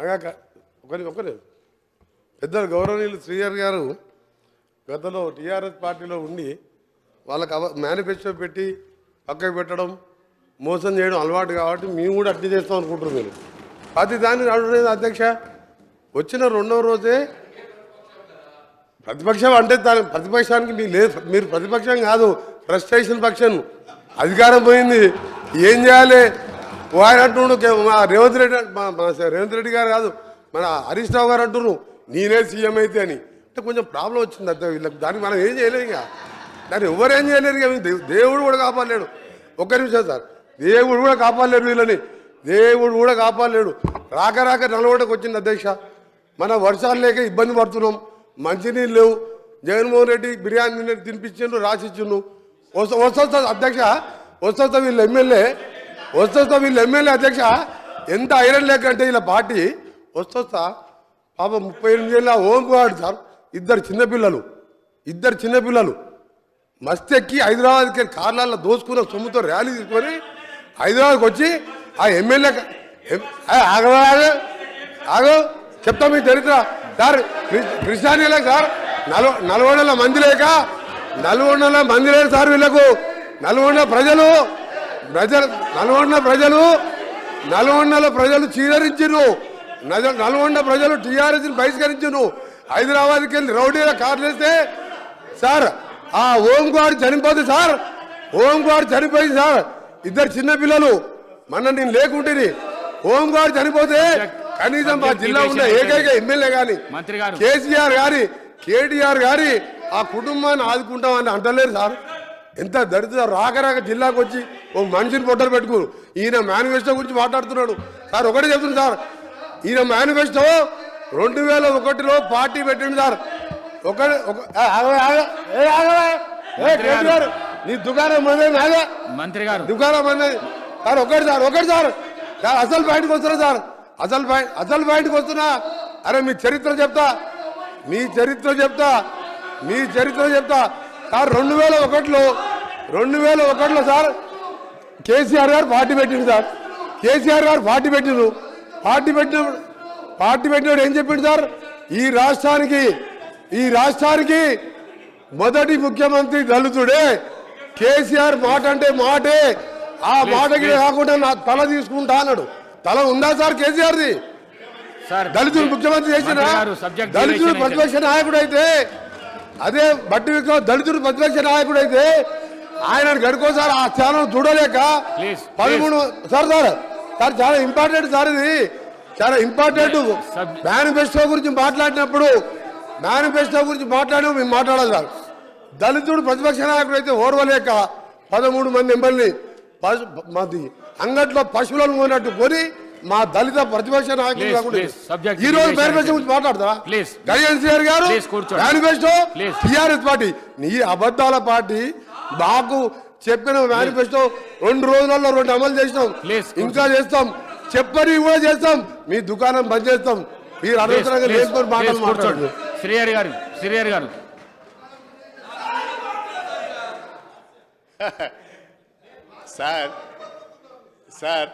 అగాక ఒకరి ఒకరి. పెద్దలు గౌరవనీయులు శ్రీయర్ గారు గతంలో టీఆర్ఎస్ పార్టీలో ఉండి వాళ్ళకి అవ మేనిఫెస్టో పెట్టి పక్కకు పెట్టడం మోసం చేయడం అలవాటు కాబట్టి మేము కూడా అట్లా చేస్తాం అనుకుంటున్నాం మీరు. ప్రతి దాన్ని అడుగులేదు అధ్యక్ష. వచ్చిన రెండవ రోజే ప్రతిపక్షం అంటే దాని ప్రతిపక్షానికి మీ లేదు మీరు ప్రతిపక్షం కాదు ఫ్రస్ట్రేషన్ పక్షం. అధికారం పోయింది. ఏం చేయాలి? వాడు ఆయన అంటుండు మా రేవంత్ రెడ్డి అంట- మా రేవంత్ రెడ్డి గారు కాదు మన హరీష్ రావు గారు అంటున్నారు నేనే సీఎం అయితే అని. అంటే కొంచెం ప్రాబ్లం వచ్చింది అంతే వీళ్ళకి. దానికి మనం ఏం చేయలేము ఇక. దాన్ని ఎవరు ఏం చేయలేరు ఇక. దేవుడు కూడా కాపాడలేడు. ఒక్క నిమిషం సార్. దేవుడు కూడా కాపాడలేడు వీళ్ళని. దేవుడు కూడా కాపాడలేడు. రాక రాక నలగొండకు వచ్చింది అధ్యక్ష. మన వర్షాలు లేక ఇబ్బంది పడుతున్నాం. మంచినీళ్ళు లేవు. జగన్మోహన్ రెడ్డి బిర్యానీ తిని- తినిపించిండు రాసిచ్చిండు వస్తా వస్తా అధ్యక్ష. వస్తా వీళ్ళు ఎమ్మెల్యే. వస్తా వీళ్ళు ఎమ్మెల్యే అధ్యక్ష. ఎంత ఐరన్ లేకంటే వీళ్ళ పార్టీ వస్తా పాప ముప్పై ఎనిమిది ఏళ్ళ ఓం సార్ ఇద్దరు చిన్నపిల్లలు ఇద్దరు చిన్నపిల్లలు మస్తు ఎక్కి హైదరాబాద్కి కార్లలో దోసుకున్న సొమ్ముతో ర్యాలీ తీసుకొని హైదరాబాద్కి వచ్చి ఆ ఎమ్మెల్యే ఆగరాదు ఆగో. చెప్తా మీ చరిత్ర. సార్ కృ- కృష్ణానీలే సార్. నల్గొ నల్గొండల మంది లేక నల్గొండల మంది లేదు సార్ వీళ్ళకు. నల్గొండ ప్రజలు. ప్రజలు నల్గొండ ప్రజలు నల్గొండల ప్రజలు చీదరించిరు నజ- నల్గొండ ప్రజలు టీఆర్ఎస్ బహిష్కరించును హైదరాబాద్కి వెళ్ళి రౌడీల కార్లు వేస్తే సార్ ఆ ఓం గారు చనిపోతే సార్ ఓం గారు చనిపోయింది సార్. ఇద్దరు చిన్న పిల్లలు మొన్న నేను లేకుంటేని ఓం గారు చనిపోతే కనీసం మా జిల్లా ఉన్న ఏకైక ఎమ్మెల్యే గాని. కేసీఆర్ గారి కేటీఆర్ గారి ఆ కుటుంబాన్ని ఆదుకుంటామని అంటలేరు సార్. ఎంత దరిద్ర రాక రాక జిల్లాకు వచ్చి ఓ మనిషిని పొట్టలు పెట్టుకురు ఈయన మేనిఫెస్టో గురించి మాట్లాడుతున్నాడు. సార్ ఒకటే చెప్తుంది సార్. ఈయన మేనిఫెస్టో రెండు వేల ఒకటిలో పార్టీ పెట్టింది సార్. ఒక ఒక- నీ దుకాణం మందే మంత్రి గారు. దుకాణం సార్ ఒకటి సార్ ఒకటి సార్. సార్ అసలు పాయింట్కి వస్తున్నా సార్. అసలు పాయింట్ అసలు పాయింట్కి వస్తున్నా. అరే మీ చరిత్ర చెప్తా. మీ చరిత్ర చెప్తా. మీ చరిత్ర చెప్తా. సార్ రెండు వేల ఒకటిలో రెండు వేల ఒకటిలో సార్ కేసీఆర్ గారు పార్టీ పెట్టిండు సార్. కేసీఆర్ గారు పార్టీ పెట్టిండు. పార్టీ పెట్టినప్పుడు పార్టీ పెట్టినప్పుడు ఏం చెప్పిండు సార్? ఈ రాష్ట్రానికి ఈ రాష్ట్రానికి మొదటి ముఖ్యమంత్రి దళితుడే. కేసీఆర్ మాట అంటే మాటే. ఆ మాటకి కాకుండా నా తల తీసుకుంటా అన్నాడు. తల ఉందా సార్ కేసీఆర్ది? సార్ దళితులు ముఖ్యమంత్రి చేసిన duration ప్రతిపక్ష నాయకుడు అయితే అదే బట్టి విక్రమ్ దళితుడు ప్రతిపక్ష నాయకుడు అయితే ఆయన గడుకోసారి ఆ స్థానం చూడలేక పదమూడు సార్ సార్ సార్ చాలా ఇంపార్టెంట్ సార్ ఇది చాలా ఇంపార్టెంట్ మేనిఫెస్టో గురించి మాట్లాడినప్పుడు మేనిఫెస్టో గురించి మాట్లాడిన మేము మాట్లాడాలి సార్ దళితుడు ప్రతిపక్ష నాయకుడు అయితే ఓర్వలేక పదమూడు మంది ఎంపల్ని మాది అంగట్లో పశువులను కొన్నట్టు కొని మా దళిత ప్రతిపక్ష నాయకులు ఈ రోజు మేనిఫెస్టో గురించి Please. గడియన్ సిఆర్ గారు. మేనిఫెస్టో. టిఆర్ఎస్ పార్టీ నీ అబద్ధాల పార్టీ మాకు చెప్పిన మేనిఫెస్టో రెండు రోజులలో రెండు అమలు చేసినాం. ఇంకా చేస్తాం. చెప్పని కూడా చేస్తాం. మీ దుకాణం బంద్ చేస్తాం. మీరు అనవసరంగా లేకపోతే మాటలు మాట్లాడు శ్రీహరి గారు శ్రీహరి గారు. Sir sir.